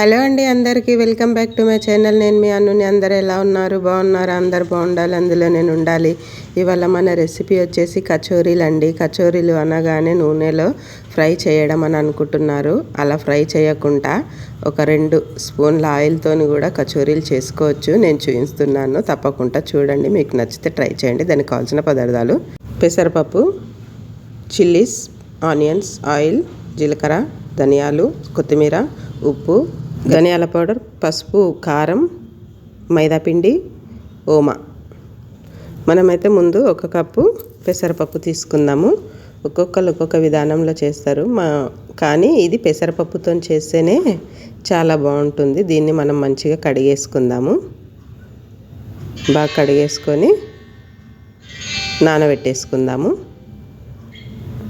Hello అండి అందరికీ welcome back to my channel. నేను మీ అన్నుని అందరు ఎలా ఉన్నారు? బాగున్నారు? అందరు బాగుండాలి. అందులో నేను ఉండాలి. ఇవాళ మన రెసిపీ వచ్చేసి కచోరీలు అండి. కచోరీలు అనగానే నూనెలో ఫ్రై చేయడం అని అనుకుంటున్నారు. అలా ఫ్రై చేయకుండా ఒక రెండు స్పూన్ల ఆయిల్తో కూడా కచోరీలు చేసుకోవచ్చు. నేను చూపిస్తున్నాను. తప్పకుండా చూడండి. మీకు నచ్చితే ట్రై చేయండి. దానికి కావాల్సిన పదార్థాలు పెసరపప్పు చిల్లీస్ ఆనియన్స్ ఆయిల్ జీలకర్ర ధనియాలు కొత్తిమీర ఉప్పు ధనియాల పౌడర్ పసుపు కారం మైదాపిండి ఓమా. మనమైతే ముందు ఒక కప్పు పెసరపప్పు తీసుకుందాము. ఒక్కొక్కరు ఒక్కొక్క విధానంలో చేస్తారు. మా కానీ ఇది పెసరపప్పుతో చేస్తేనే చాలా బాగుంటుంది. దీన్ని మనం మంచిగా కడిగేసుకుందాము. బాగా కడిగేసుకొని నానబెట్టేసుకుందాము.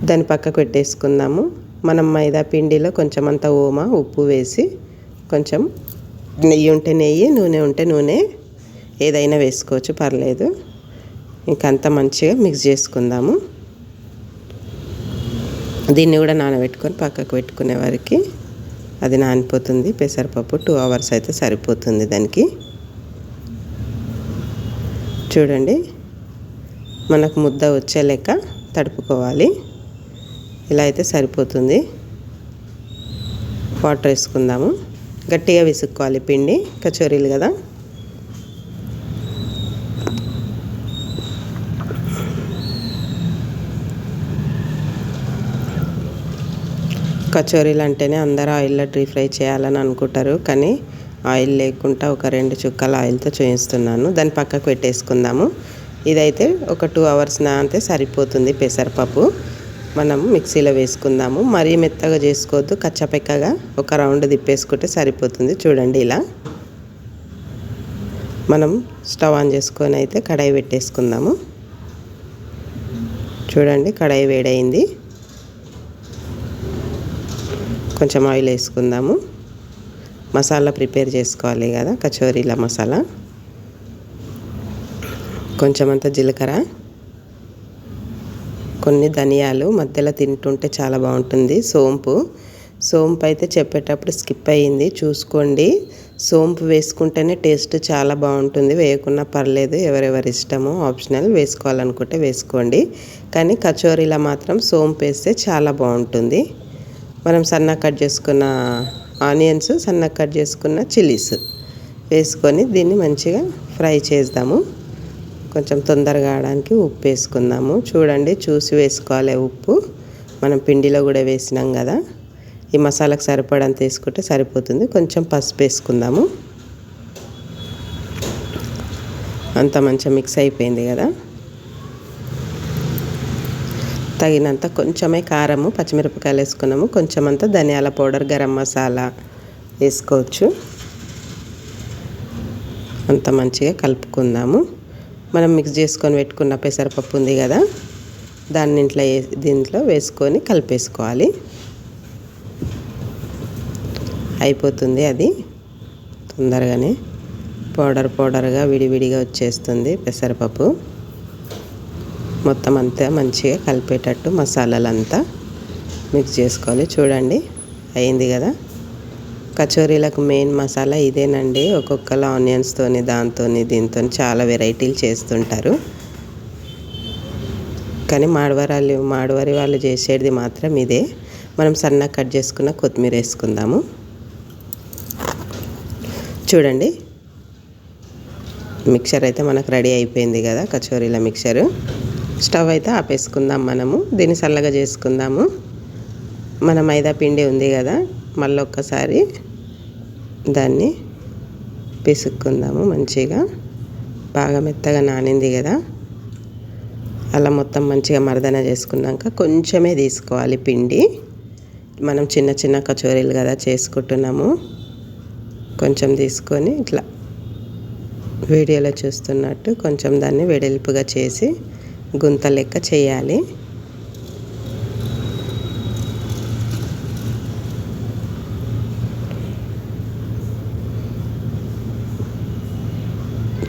దాని పక్కకు పెట్టేసుకుందాము. మనం మైదా పిండిలో కొంచెం అంత ఓమా ఉప్పు వేసి కొంచెం నెయ్యి ఉంటే నెయ్యి నూనె ఉంటే నూనె. ఏదైనా వేసుకోవచ్చు పర్లేదు. ఇంకంత మంచిగా మిక్స్ చేసుకుందాము. దీన్ని కూడా నానబెట్టుకొని పక్కకు పెట్టుకునే వారికి అది నానిపోతుంది. పెసరపప్పు టూ అవర్స్ అయితే సరిపోతుంది దానికి. చూడండి మనకు ముద్ద వచ్చే లెక్క తడుపుకోవాలి. ఇలా అయితే సరిపోతుంది. వాటర్ వేసుకుందాము. గట్టిగా విసుక్కోవాలి పిండి కచోరీలు కదా. కచోరీలు అంటేనే అందరూ ఆయిల్లో డీ ఫ్రై చేయాలని అనుకుంటారు కానీ ఆయిల్ లేకుండా ఒక రెండు చుక్కల ఆయిల్తో చేయిస్తున్నాను. దాన్ని పక్కకు పెట్టేసుకుందాము. ఇదైతే ఒక టూ అవర్స్ నా అంతే సరిపోతుంది పెసరపప్పు. మనం మిక్సీలో వేసుకుందాము. మరీ మెత్తగా చేసుకోవద్దు. కచ్చపెక్కగా ఒక రౌండ్ తిప్పేసుకుంటే సరిపోతుంది. చూడండి ఇలా. మనం స్టవ్ ఆన్ చేసుకొని అయితే కడాయి పెట్టేసుకుందాము. చూడండి కడాయి వేడైంది. కొంచెం ఆయిల్ వేసుకుందాము. మసాలా ప్రిపేర్ చేసుకోవాలి కదా. కచోరీల మసాలా. కొంచెం అంత జీలకర్ర. కొన్ని ధనియాలు మధ్యలో తింటుంటే చాలా బాగుంటుంది. సోంపు. సోంపు అయితే చెప్పేటప్పుడు స్కిప్ అయ్యింది. చూసుకోండి. సోంపు వేసుకుంటేనే టేస్ట్ చాలా బాగుంటుంది. వేయకున్నా పర్లేదు. ఎవరెవరి ఇష్టమో ఆప్షనల్ వేసుకోవాలనుకుంటే వేసుకోండి. కానీ కచోరీలో మాత్రం సోంపు వేస్తే చాలా బాగుంటుంది. మనం సన్న కట్ చేసుకున్న ఆనియన్స్ సన్న కట్ చేసుకున్న చిల్లీస్ వేసుకొని దీన్ని మంచిగా ఫ్రై చేద్దాము. కొంచెం తొందరగా ఆడడానికి ఉప్పు వేసుకుందాము. చూడండి చూసి వేసుకోవాలి ఉప్పు. మనం పిండిలో కూడా వేసినాం కదా. ఈ మసాలాకు సరిపడంత వేసుకుంటే సరిపోతుంది. కొంచెం పసుపు వేసుకుందాము. అంత మంచిగా మిక్స్ అయిపోయింది కదా. తగినంత కొంచెమే కారము పచ్చిమిరపకాయలు వేసుకున్నాము. కొంచెం అంత ధనియాల పౌడర్ గరం మసాలా వేసుకోవచ్చు. అంత మంచిగా కలుపుకుందాము. మనం మిక్స్ చేసుకొని పెట్టుకున్న పెసరపప్పు ఉంది కదా దాన్ని ఇంట్లో దీంట్లో వేసుకొని కలిపేసుకోవాలి. అయిపోతుంది అది తొందరగానే. పౌడర్ పౌడర్గా విడివిడిగా వచ్చేస్తుంది పెసరపప్పు. మొత్తం అంతా మంచిగా కలిపేటట్టు మసాలాలంతా మిక్స్ చేసుకోవాలి. చూడండి అయింది కదా. కచోరీలకు మెయిన్ మసాలా ఇదేనండి. ఒక్కొక్కరు ఆనియన్స్తోని దాంతో దీంతో చాలా వెరైటీలు చేస్తుంటారు. కానీ మాడవరాలు మాడవరి వాళ్ళు చేసేది మాత్రం ఇదే. మనం సన్నగా కట్ చేసుకున్న కొత్తిమీర వేసుకుందాము. చూడండి. మిక్చర్ అయితే మనకు రెడీ అయిపోయింది కదా కచోరీల మిక్సరు స్టవ్ అయితే ఆపేసుకుందాం మనము. దీన్ని చల్లగా చేసుకుందాము. మన మైదా పిండి ఉంది కదా మళ్ళీ ఒక్కసారి దాన్ని పిసుక్కుందాము మంచిగా. బాగా మెత్తగా నానింది కదా. అలా మొత్తం మంచిగా మర్దన చేసుకున్నాక కొంచెమే తీసుకోవాలి పిండి. మనం చిన్న చిన్న కచోరీలు కదా చేసుకుంటున్నాము. కొంచెం తీసుకొని ఇట్లా వీడియోలో చూస్తున్నట్టు కొంచెం దాన్ని వెడల్పుగా చేసి గుంత లెక్క చేయాలి.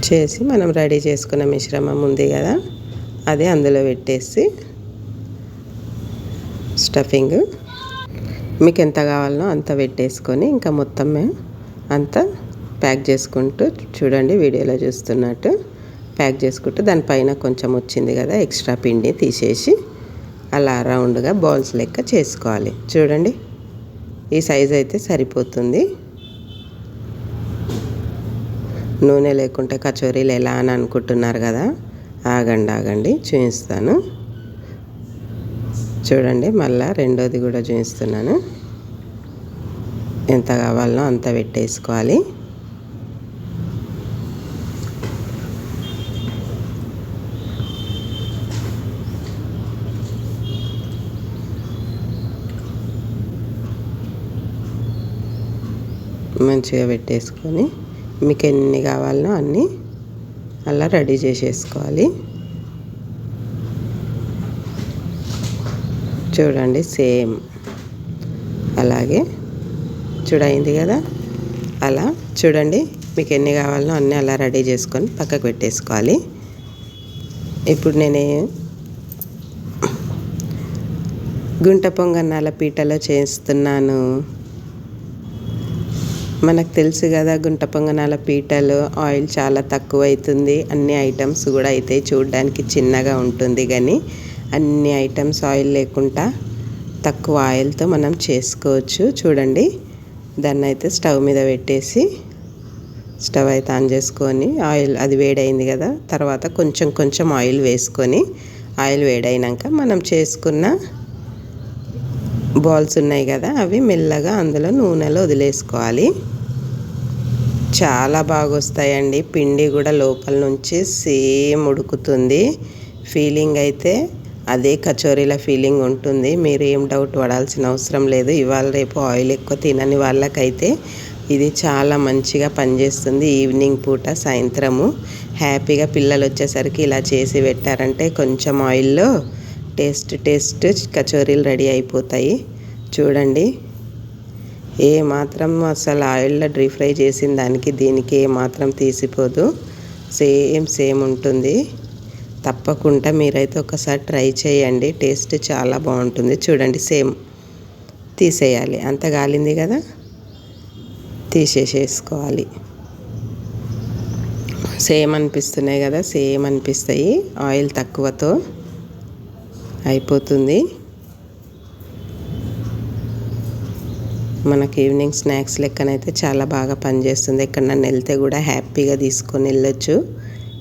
చేసి మనం రెడీ చేసుకున్న మిశ్రమం ఉంది కదా అది అందులో పెట్టేసి స్టఫింగ్. మీకు ఎంత కావాలనో అంత పెట్టేసుకొని ఇంకా మొత్తం అంతా ప్యాక్ చేసుకుంటూ చూడండి వీడియోలో చూస్తున్నట్టు ప్యాక్ చేసుకుంటూ దానిపైన కొంచెం వచ్చింది కదా ఎక్స్ట్రా పిండి తీసేసి అలా రౌండ్గా బాల్స్ లెక్క చేసుకోవాలి. చూడండి ఈ సైజ్ అయితే సరిపోతుంది. నూనె లేకుంటే కచోరీలు ఎలా అని అనుకుంటున్నారు కదా? ఆగండి ఆగండి. చూపిస్తాను. చూడండి మళ్ళీ రెండోది కూడా చూపిస్తున్నాను. ఎంత కావాలో అంత పెట్టేసుకోవాలి. మంచిగా పెట్టేసుకొని మీకు ఎన్ని కావాలనో అన్నీ అలా రెడీ చేసేసుకోవాలి. చూడండి సేమ్. అలాగే చూడైంది కదా? అలా చూడండి మీకు ఎన్ని కావాలనో అన్నీ అలా రెడీ చేసుకొని పక్కకు పెట్టేసుకోవాలి. ఇప్పుడు నేను గుంట పొంగన్నాల పీటలో చేస్తున్నాను. మనకు తెలుసు కదా గుంట పొంగనాల పీటలు ఆయిల్ చాలా తక్కువ అవుతుంది అన్ని ఐటమ్స్ కూడా అయితే చూడడానికి చిన్నగా ఉంటుంది కానీ అన్ని ఐటమ్స్ ఆయిల్ లేకుండా తక్కువ ఆయిల్తో మనం చేసుకోవచ్చు. చూడండి దాన్ని అయితే స్టవ్ మీద పెట్టేసి స్టవ్ అయితే ఆన్ చేసుకొని ఆయిల్ అది వేడైంది కదా తర్వాత కొంచెం కొంచెం ఆయిల్ వేసుకొని ఆయిల్ వేడైనాక మనం చేసుకున్న బాల్స్ ఉన్నాయి కదా అవి మెల్లగా అందులో నూనెలో వదిలేసుకోవాలి. చాలా బాగా వస్తాయండి పిండి కూడా లోపల నుంచి సేమ్ ఉడుకుతుంది. ఫీలింగ్ అయితే అదే కచోరీల ఫీలింగ్ ఉంటుంది. మీరు ఏం డౌట్ పడాల్సిన అవసరం లేదు. ఇవాళ రేపు ఆయిల్ ఎక్కువ తినని వాళ్ళకైతే ఇది చాలా మంచిగా పనిచేస్తుంది. ఈవినింగ్ పూట సాయంత్రము. హ్యాపీగా పిల్లలు వచ్చేసరికి ఇలా చేసి పెట్టారంటే కొంచెం ఆయిల్లో టేస్ట్ టేస్ట్ కచోరీలు రెడీ అయిపోతాయి. చూడండి. ఏ మాత్రం అసలు ఆయిల్లో డ్రీ ఫ్రై చేసిన దానికి దీనికి ఏ మాత్రం తీసిపోదు. సేమ్ సేమ్ ఉంటుంది. తప్పకుండా మీరైతే ఒకసారి ట్రై చేయండి. టేస్ట్ చాలా బాగుంటుంది. చూడండి సేమ్ తీసేయాలి. అంత గాలింది కదా? తీసేసేసుకోవాలి. సేమ్ అనిపిస్తున్నాయి కదా? సేమ్ అనిపిస్తాయి. ఆయిల్ తక్కువతో. అయిపోతుంది. మనకి ఈవినింగ్ స్నాక్స్ లెక్కనైతే చాలా బాగా పనిచేస్తుంది. ఎక్కడన్నా వెళ్తే కూడా హ్యాపీగా తీసుకొని వెళ్ళొచ్చు.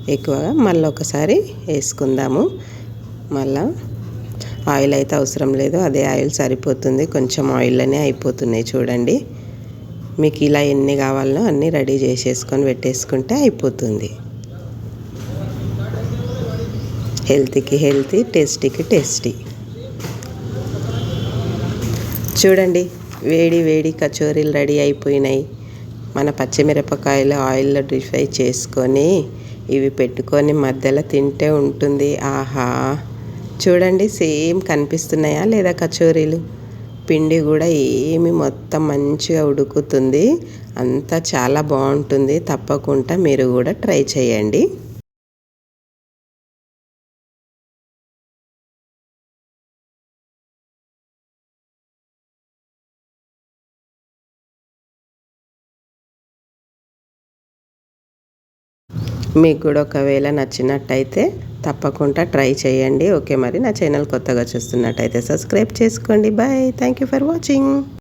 ఎక్కువగా మళ్ళీ ఒకసారి వేసుకుందాము. మళ్ళా ఆయిల్ అయితే అవసరం లేదు. అదే ఆయిల్ సరిపోతుంది. కొంచెం ఆయిల్లోనే అయిపోతున్నాయి చూడండి. మీకు ఇలా ఎన్ని కావాలో అన్నీ రెడీ చేసేసుకొని పెట్టేసుకుంటే అయిపోతుంది. హెల్తీకి హెల్తీ టేస్టీకి టేస్టీ. చూడండి వేడి వేడి కచోరీలు రెడీ అయిపోయినాయి. మన పచ్చిమిరపకాయలు ఆయిల్లో డీప్ ఫ్రై చేసుకొని ఇవి పెట్టుకొని మధ్యలో తింటే ఉంటుంది. ఆహా! చూడండి సేమ్ కనిపిస్తున్నాయా లేదా కచోరీలు? పిండి కూడా ఏమి మొత్తం మంచిగా ఉడుకుతుంది. అంతా చాలా బాగుంటుంది. తప్పకుండా మీరు కూడా ట్రై చేయండి. మీకు కూడా ఒకవేళ నచ్చినట్టయితే తప్పకుండా ట్రై చేయండి. ఓకే మరి నా ఛానల్ కొత్తగా చూస్తున్నట్టయితే సబ్స్క్రైబ్ చేసుకోండి. Bye. Thank you for watching.